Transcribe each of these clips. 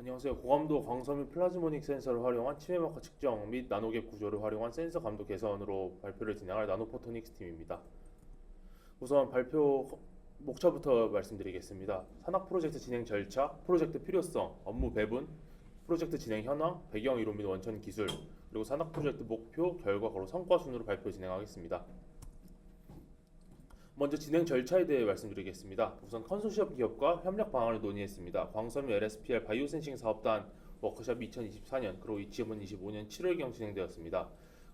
안녕하세요. 고감도 광섬유 플라즈모닉 센서를 활용한 치매 마커 측정 및 나노갭 구조를 활용한 센서 감도 개선으로 발표를 진행할 나노포토닉스 팀입니다. 우선 발표 목차부터 말씀드리겠습니다. 산학 프로젝트 진행 절차, 프로젝트 필요성, 업무 배분, 프로젝트 진행 현황, 배경 이론 및 원천 기술, 그리고 산학 프로젝트 목표, 결과, 그리고 성과 순으로 발표 진행하겠습니다. 먼저 진행 절차에 대해 말씀드리겠습니다. 우선 컨소시엄 기업과 협력 방안을 논의했습니다. 광섬유 LSPR 바이오센싱 사업단 워크숍이 2024년 그리고 이 지원은 25년 7월경 진행되었습니다.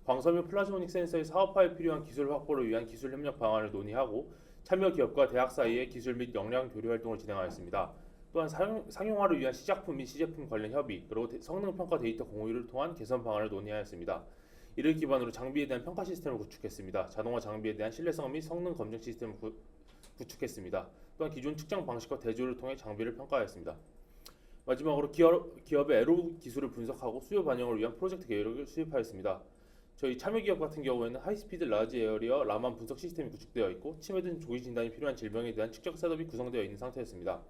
광섬유 플라즈모닉 센서의 사업화에 필요한 기술 확보를 위한 기술 협력 방안을 논의하고 참여 기업과 대학 사이의 기술 및 역량 교류 활동을 진행하였습니다. 또한 상용, 상용화를 위한 시작품 및 시제품 관련 협의 그리고 대- 성능 평가 데이터 공유를 통한 개선 방안을 논의하였습니다. 이를 기반으로 장비에 대한 평가 시스템을 구축했습니다. 자동화 장비에 대한 신뢰성 및 성능 검증 시스템을 구, 구축했습니다. 또한 기존 측정 방식과 대조를 통해 장비를 평가하였습니다. 마지막으로 기업, 기업의 애로 기술을 분석하고 수요 반영을 위한 프로젝트 계획을 수립하였습니다. 저희 참여 기업 같은 경우에는 하이스피드 라지 에어리어 라만 분석 시스템이 구축되어 있고 치매든 조기 진단이 필요한 질병에 대한 측정 셋업이 구성되어 있는 상태였습니다.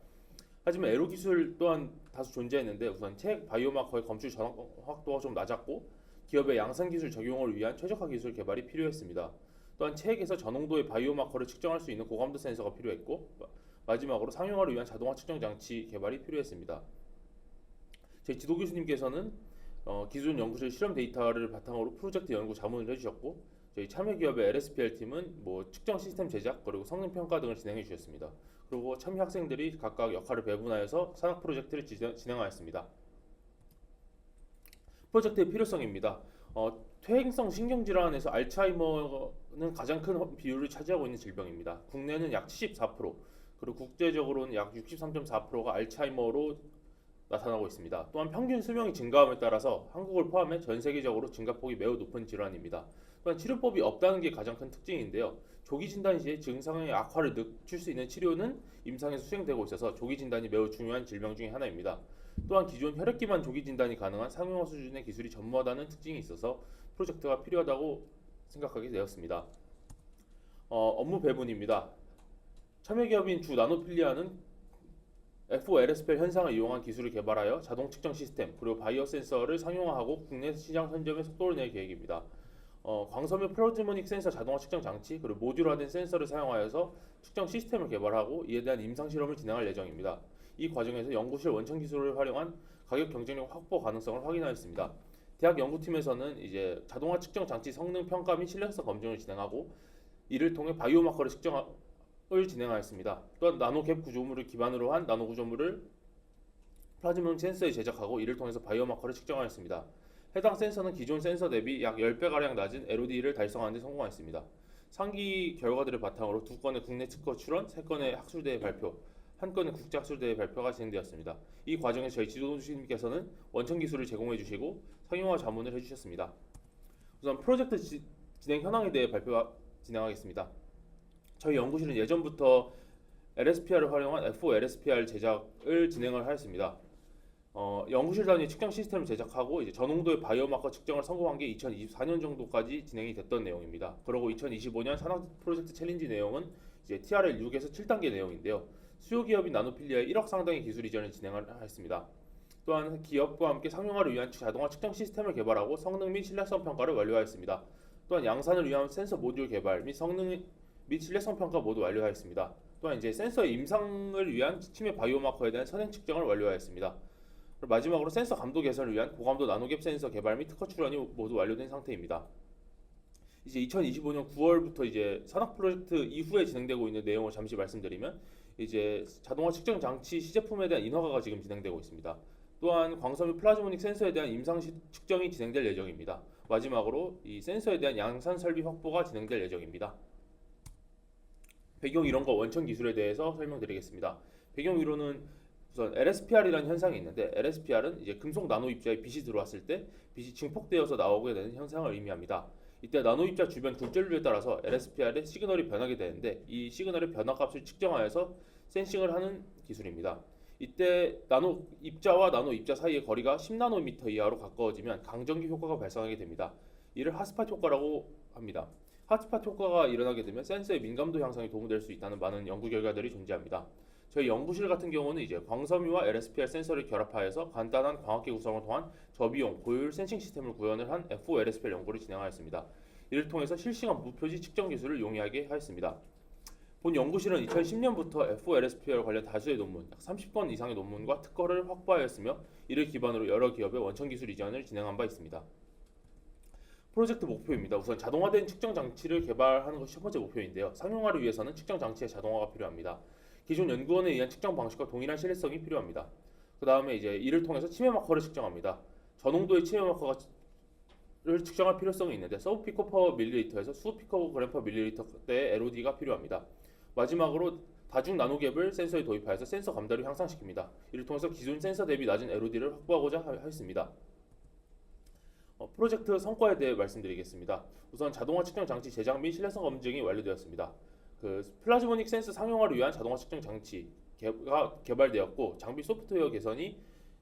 하지만 에로 기술 또한 다수 존재했는데 우선 책 바이오마커의 검출 정확도가 좀 낮았고 기업의 양산 기술 적용을 위한 최적화 기술 개발이 필요했습니다. 또한 체액에서 저농도의 바이오마커를 측정할 수 있는 고감도 센서가 필요했고 마- 마지막으로 상용화를 위한 자동화 측정 장치 개발이 필요했습니다. 제 지도 교수님께서는 어, 기존 연구실 실험 데이터를 바탕으로 프로젝트 연구 자문을 해주셨고 저희 참여 기업의 LSPR 팀은 뭐 측정 시스템 제작 그리고 성능 평가 등을 진행해 주셨습니다. 그리고 참여 학생들이 각각 역할을 배분하여서 산학 프로젝트를 진행- 진행하였습니다. 프로젝트의 필요성입니다. 어, 퇴행성 신경질환에서 알츠하이머는 가장 큰 허- 비율을 차지하고 있는 질병입니다. 국내는 약 74%, 그리고 국제적으로는 약 63.4%가 알츠하이머로 나타나고 있습니다. 또한 평균 수명이 증가함에 따라서 한국을 포함해 전 세계적으로 증가폭이 매우 높은 질환입니다. 또한 치료법이 없다는 게 가장 큰 특징인데요. 조기 진단 시에 증상의 악화를 늦출 수 있는 치료는 임상에서 수행되고 있어서 조기 진단이 매우 중요한 질병 중에 하나입니다. 또한 기존 혈액기만 조기 진단이 가능한 상용화 수준의 기술이 전무하다는 특징이 있어서 프로젝트가 필요하다고 생각하게 되었습니다. 어, 업무 배분입니다. 참여 기업인 주 나노필리아는 FOLSPL 현상을 이용한 기술을 개발하여 자동 측정 시스템 그리고 바이오 센서를 상용화하고 국내 시장 선점에 속도를 낼 계획입니다. 어, 광섬유 플라즈모닉 센서 자동화 측정 장치 그리고 모듈화된 센서를 사용하여서 측정 시스템을 개발하고 이에 대한 임상 실험을 진행할 예정입니다. 이 과정에서 연구실 원천 기술을 활용한 가격 경쟁력 확보 가능성을 확인하였습니다. 대학 연구팀에서는 이제 자동화 측정 장치 성능 평가 및 신뢰성 검증을 진행하고 이를 통해 바이오마커를 측정을 진행하였습니다. 또한 나노갭 구조물을 기반으로 한 나노 구조물을 플라즈모닉 센서에 제작하고 이를 통해서 바이오마커를 측정하였습니다. 해당 센서는 기존 센서 대비 약 10배가량 낮은 LOD를 달성하는 데 성공하였습니다. 상기 결과들을 바탕으로 두 건의 국내 특허 출원, 세 건의 학술대회 발표, 한 건의 국제 학술대회 발표가 진행되었습니다. 이 과정에서 저희 지도주님께서는 원천 기술을 제공해 주시고 상용화 자문을 해 주셨습니다. 우선 프로젝트 지- 진행 현황에 대해 발표 진행하겠습니다. 저희 연구실은 예전부터 LSPR을 활용한 FOLSPR 제작을 진행을 하였습니다. 어, 연구실 단위 측정 시스템을 제작하고 이제 저농도의 바이오마커 측정을 성공한 게 2024년 정도까지 진행이 됐던 내용입니다. 그리고 2025년 산업 프로젝트 챌린지 내용은 이제 TRL 6에서 7단계 내용인데요. 수요 기업인 나노필리아의 1억 상당의 기술 이전을 진행을 했습니다. 또한 기업과 함께 상용화를 위한 자동화 측정 시스템을 개발하고 성능 및 신뢰성 평가를 완료하였습니다. 또한 양산을 위한 센서 모듈 개발 및 성능 및 신뢰성 평가 모두 완료하였습니다. 또한 이제 센서의 임상을 위한 치매 바이오마커에 대한 선행 측정을 완료하였습니다. 마지막으로 센서 감도 개선을 위한 고감도 나노갭 센서 개발 및 특허 출원이 모두 완료된 상태입니다. 이제 2025년 9월부터 이제 산업 프로젝트 이후에 진행되고 있는 내용을 잠시 말씀드리면 이제 자동화 측정 장치 시제품에 대한 인허가가 지금 진행되고 있습니다. 또한 광섬유 플라즈모닉 센서에 대한 임상 시- 측정이 진행될 예정입니다. 마지막으로 이 센서에 대한 양산 설비 확보가 진행될 예정입니다. 배경 이론과 원천 기술에 대해서 설명드리겠습니다. 배경 이론은 우선 LSPR이라는 현상이 있는데 LSPR은 이제 금속 나노 입자에 빛이 들어왔을 때 빛이 증폭되어서 나오게 되는 현상을 의미합니다. 이때 나노 입자 주변 굴절률에 따라서 LSPR의 시그널이 변하게 되는데 이 시그널의 변화 값을 측정하여서 센싱을 하는 기술입니다. 이때 나노 입자와 나노 입자 사이의 거리가 10나노미터 이하로 가까워지면 강전기 효과가 발생하게 됩니다. 이를 핫스팟 효과라고 합니다. 핫스팟 효과가 일어나게 되면 센서의 민감도 향상에 도움될 수 있다는 많은 연구 결과들이 존재합니다. 저희 연구실 같은 경우는 이제 광섬유와 LSPR 센서를 결합하여서 간단한 광학계 구성을 통한 저비용 고효율 센싱 시스템을 구현을 한 FO LSPR 연구를 진행하였습니다. 이를 통해서 실시간 무표지 측정 기술을 용이하게 하였습니다. 본 연구실은 2010년부터 FO LSPR 관련 다수의 논문, 약 30건 이상의 논문과 특허를 확보하였으며 이를 기반으로 여러 기업의 원천 기술 이전을 진행한 바 있습니다. 프로젝트 목표입니다. 우선 자동화된 측정 장치를 개발하는 것이 첫 번째 목표인데요. 상용화를 위해서는 측정 장치의 자동화가 필요합니다. 기존 연구원에 의한 측정 방식과 동일한 신뢰성이 필요합니다. 그 다음에 이제 이를 통해서 치매 마커를 측정합니다. 저농도의 치매 마커가 를 측정할 필요성이 있는데 서브 피코 퍼 밀리리터에서 수 피코 그램 퍼 밀리리터대의 LOD가 필요합니다. 마지막으로 다중 나노갭을 센서에 도입하여서 센서 감도를 향상시킵니다. 이를 통해서 기존 센서 대비 낮은 LOD를 확보하고자 하- 하였습니다. 어, 프로젝트 성과에 대해 말씀드리겠습니다. 우선 자동화 측정 장치 제작 및 신뢰성 검증이 완료되었습니다. 그 플라즈모닉 센서 상용화를 위한 자동화 측정 장치가 개발되었고 장비 소프트웨어 개선이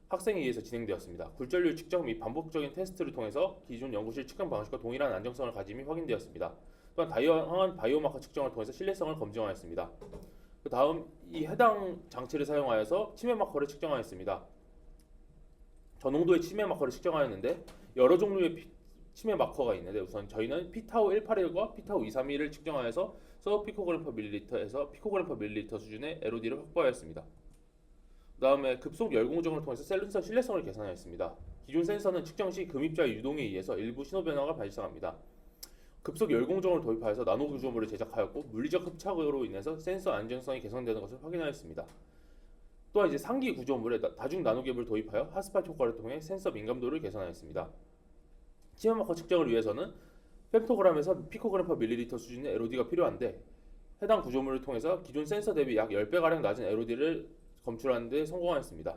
학생에 의해서 진행되었습니다. 굴절률 측정 및 반복적인 테스트를 통해서 기존 연구실 측정 방식과 동일한 안정성을 가짐이 확인되었습니다. 또한 다양한 바이오마커 측정을 통해서 신뢰성을 검증하였습니다. 그 다음 이 해당 장치를 사용하여서 치매 마커를 측정하였습니다. 저농도의 치매 마커를 측정하였는데 여러 종류의 피- 치매 마커가 있는데 우선 저희는 피타우 181과 피타우 231을 측정하여서 서브 피코그램 퍼 밀리리터에서 피코그램 퍼 밀리리터 수준의 LOD를 확보하였습니다. 그 다음에 급속 열공정을 통해서 센서 신뢰성을 계산하였습니다. 기존 센서는 측정 시 금입자의 유동에 의해서 일부 신호 변화가 발생합니다. 급속 열공정을 도입하여서 나노 구조물을 제작하였고 물리적 흡착으로 인해서 센서 안정성이 개선되는 것을 확인하였습니다. 또한 이제 상기 구조물에 나- 다중 나노갭을 도입하여 핫스팟 효과를 통해 센서 민감도를 개선하였습니다. 치매 마커 측정을 위해서는 fem토그램에서 피코그램 퍼 밀리리터 수준의 LOD가 필요한데 해당 구조물을 통해서 기존 센서 대비 약 10배가량 낮은 LOD를 검출하는 데 성공하였습니다.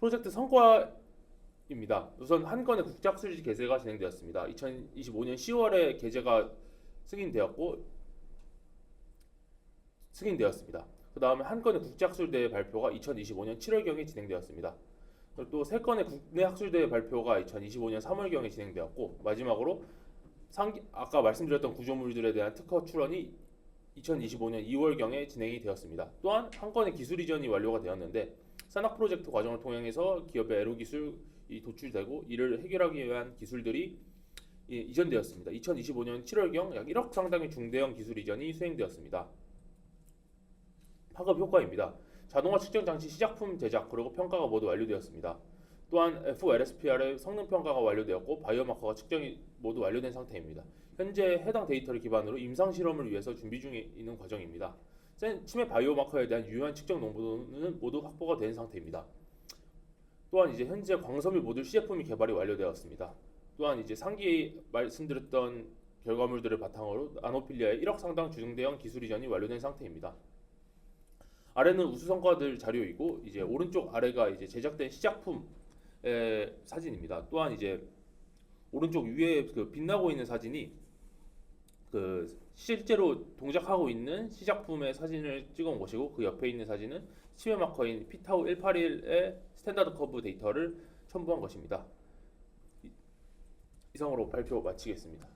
프로젝트 성과입니다. 우선 한 건의 국제학술지 개세가 진행되었습니다. 2025년 10월에 개제가 승인되었고 승인되었습니다. 그 다음에 한 건의 국제학술대회 발표가 2025년 7월경에 진행되었습니다. 또 세 건의 국내 학술대회 발표가 2025년 3월경에 진행되었고 마지막으로 상기, 아까 말씀드렸던 구조물들에 대한 특허 출원이 2025년 2월경에 진행이 되었습니다. 또한 한 건의 기술 이전이 완료가 되었는데 산학 프로젝트 과정을 통해서 기업의 에로 기술이 도출되고 이를 해결하기 위한 기술들이 이- 이전되었습니다. 2025년 7월경 약 1억 상당의 중대형 기술 이전이 수행되었습니다. 파급 효과입니다. 자동화 측정 장치 시작품 제작 그리고 평가가 모두 완료되었습니다. 또한 FLSPR의 성능 평가가 완료되었고 바이오마커가 측정이 모두 완료된 상태입니다. 현재 해당 데이터를 기반으로 임상 실험을 위해서 준비 중에 있는 과정입니다. 센- 치매 바이오마커에 대한 유효한 측정 농도는 모두 확보가 된 상태입니다. 또한 이제 현재 광섬유 모듈 시제품이 개발이 완료되었습니다. 또한 이제 상기 말씀드렸던 결과물들을 바탕으로 아노필리아의 1억 상당 중대형 기술 이전이 완료된 상태입니다. 아래는 우수 성과들 자료이고 이제 오른쪽 아래가 이제 제작된 시작품의 사진입니다. 또한 이제 오른쪽 위에 그 빛나고 있는 사진이 그 실제로 동작하고 있는 시작품의 사진을 찍어온 것이고 그 옆에 있는 사진은 치매 마커인 피타우 181의 스탠다드 커브 데이터를 첨부한 것입니다. 이- 이상으로 발표 마치겠습니다.